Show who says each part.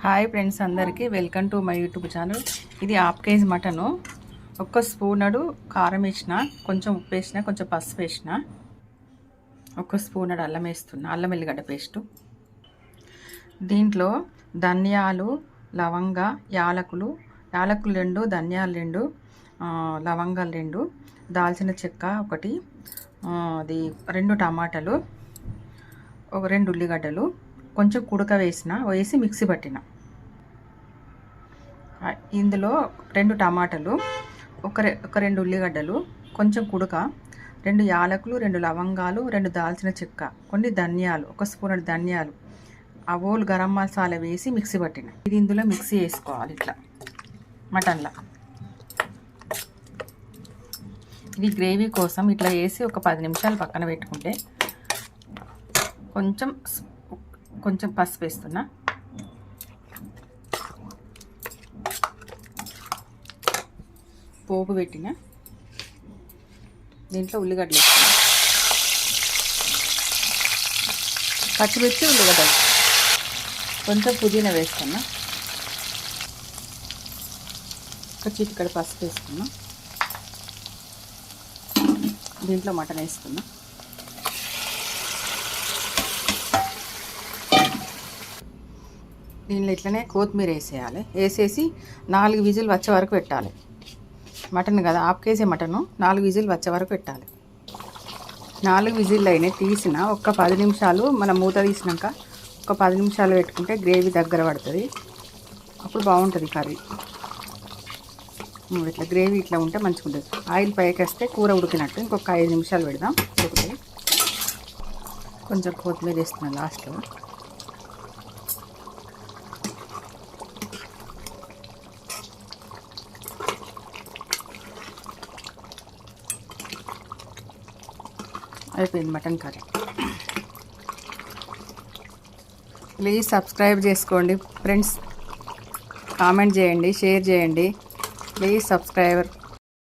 Speaker 1: Hi friends అందరికీ welcome to my YouTube channel. ఇది half KG mutton. ఒక్క స్పూనడు కారం వేసిన కొంచెం ఉప్పు వేసిన కొంచెం పసుపు వేసిన. ఒక్క స్పూనడు అల్లం వేస్తున్నా అల్లం వెల్లిగడ్డ పేస్టు. దీంట్లో ధనియాలు లవంగ యాలకులు యాలకులు రెండు ధనియాలు రెండు లవంగాలు రెండు దాల్చిన చెక్క ఒకటి అది రెండు టమాటాలు ఒక రెండు ఉల్లిగడ్డలు కొంచెం కుడక వేసిన వేసి మిక్సీ పట్టిన. ఇందులో రెండు టమాటాలు ఒక రె ఒక రెండు ఉల్లిగడ్డలు కొంచెం కుడక రెండు యాలకులు రెండు లవంగాలు రెండు దాల్చిన చెక్క కొన్ని ధనియాలు ఒక స్పూన్ ధనియాలు ఆ ఓల్ గరం మసాలా వేసి మిక్సీ పట్టిన. ఇది ఇందులో మిక్సీ వేసుకోవాలి ఇట్లా మటన్లో. ఇది గ్రేవీ కోసం ఇట్లా వేసి ఒక పది నిమిషాలు పక్కన పెట్టుకుంటే కొంచెం కొంచెం పసుపు వేస్తున్నా. పోపు పెట్టిన. దీంట్లో ఉల్లిగడ్డలు వేస్తున్నా. పచ్చిమిర్చి ఉల్లిగడ్డలు. కొంచెం పుదీనా వేస్తున్నా. ఒక చిటికడ పసుపు వేసుకున్నాం దీంట్లో మటన్ వేసుకున్నాం దీనిలో ఇట్లనే కొత్తిమీర వేసేయాలి. వేసేసి నాలుగు విజిల్ వచ్చే వరకు పెట్టాలి. మటన్ కదా హాఫ్ కేజీ మటను నాలుగు విజిల్ వచ్చే వరకు పెట్టాలి. నాలుగు విజిల్ అయినాయి తీసిన ఒక్క పది నిమిషాలు మనం మూత తీసినాక ఒక పది నిమిషాలు పెట్టుకుంటే గ్రేవీ దగ్గర పడుతుంది. అప్పుడు బాగుంటుంది కర్రీ. ఇట్లా గ్రేవీ ఇట్లా ఉంటే మంచిగా ఉంటుంది. ఆయిల్ పైకి వస్తే కూర ఉడికినట్టు ఇంకొక ఐదు నిమిషాలు పెడదాం. కొంచెం కొత్తిమీర వేస్తున్నాను లాస్ట్లో. అయిపోయింది మటన్ కర్రీ. ప్లీజ్ సబ్స్క్రైబ్ చేసుకోండి. ఫ్రెండ్స్ కామెంట్ చేయండి షేర్ చేయండి. Please subscriber.